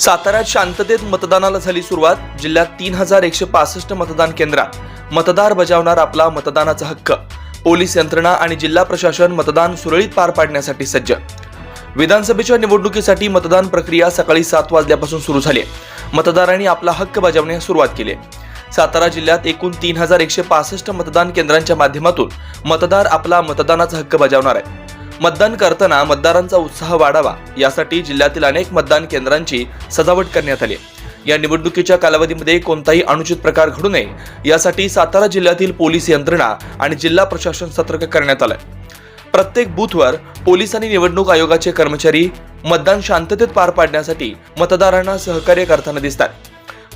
साताऱ्यात शांततेत मतदानाला झाली सुरुवात. जिल्ह्यात तीन हजार एकशे पासष्ट मतदान केंद्रात. मतदार बजावणार आपला मतदानाचा हक्क. पोलीस यंत्रणा आणि जिल्हा प्रशासन मतदान सुरळीत पार पाडण्यासाठी सज्ज. विधानसभेच्या निवडणुकीसाठी मतदान प्रक्रिया सकाळी सात वाजल्यापासून सुरू झाली मतदारांनी आपला हक्क बजावण्यास सुरुवात केली सातारा जिल्ह्यात एकूण तीन हजार एकशे पासष्ट मतदान केंद्रांच्या माध्यमातून मतदार आपला मतदानाचा हक्क बजावणार आहे मतदान करताना मतदारांचा उत्साह वाढावा यासाठी जिल्ह्यातील अनेक मतदान केंद्रांची सजावट करण्यात आली या निवडणुकीच्या कालावधीमध्ये कोणताही अनुचित प्रकार घडू नये यासाठी सातारा जिल्ह्यातील पोलीस यंत्रणा आणि जिल्हा प्रशासन सतर्क करण्यात आलं प्रत्येक बूथवर पोलीस आणि निवडणूक आयोगाचे कर्मचारी मतदान शांततेत पार पाडण्यासाठी मतदारांना सहकार्य करताना दिसतात.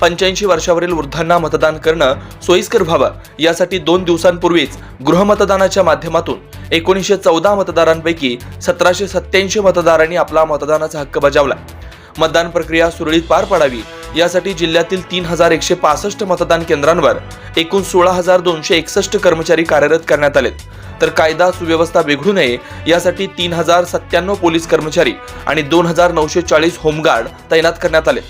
पंच्याऐंशी वर्षावरील वृद्धांना मतदान करणं सोयीस्कर व्हावं यासाठी दोन दिवसांपूर्वीच गृहमतदानाच्या माध्यमातून एकोणीसशे चौदा मतदारांपैकी सतराशे सत्याऐंशी मतदारांनी आपला मतदानाचा हक्क बजावला. मतदान प्रक्रिया सुरळीत पार पडावी यासाठी जिल्ह्यातील तीन हजार एकशे पासष्ट मतदान केंद्रांवर एकूण सोळा हजार दोनशे एकसष्ट कर्मचारी कार्यरत करण्यात आलेत. तर कायदा सुव्यवस्था बिघडू नये यासाठी तीन हजार सत्त्याण्णव पोलीस कर्मचारी आणि दोन हजार नऊशे चाळीस होमगार्ड तैनात करण्यात आले.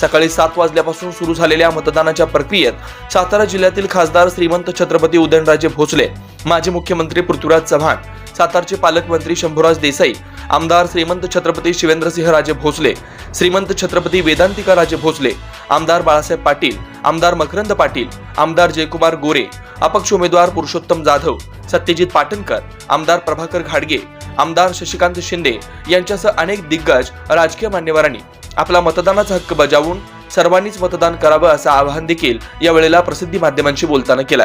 सकाळी सात वाजल्यापासून सुरू झालेल्या मतदानाच्या प्रक्रियेत सातारा जिल्ह्यातील खासदार श्रीमंत छत्रपती उदयनराजे भोसले माजी मुख्यमंत्री पृथ्वीराज चव्हाण सातारचे पालकमंत्री शंभूराज देसाई आमदार श्रीमंत छत्रपती शिवेंद्रसिंह राजे भोसले श्रीमंत छत्रपती वेदांतिका राजे भोसले आमदार बाळासाहेब पाटील आमदार मकरंद पाटील आमदार जयकुमार गोरे अपक्ष उमेदवार पुरुषोत्तम जाधव सत्यजित पाटणकर आमदार प्रभाकर घाडगे आमदार शशिकांत शिंदे यांच्यासह अनेक दिग्गज राजकीय मान्यवरांनी आपला मतदानाचा हक्क बजावून सर्वांनीच मतदान करावं असं आवाहन देखील यावेळेला प्रसिद्धी माध्यमांशी बोलताना केलं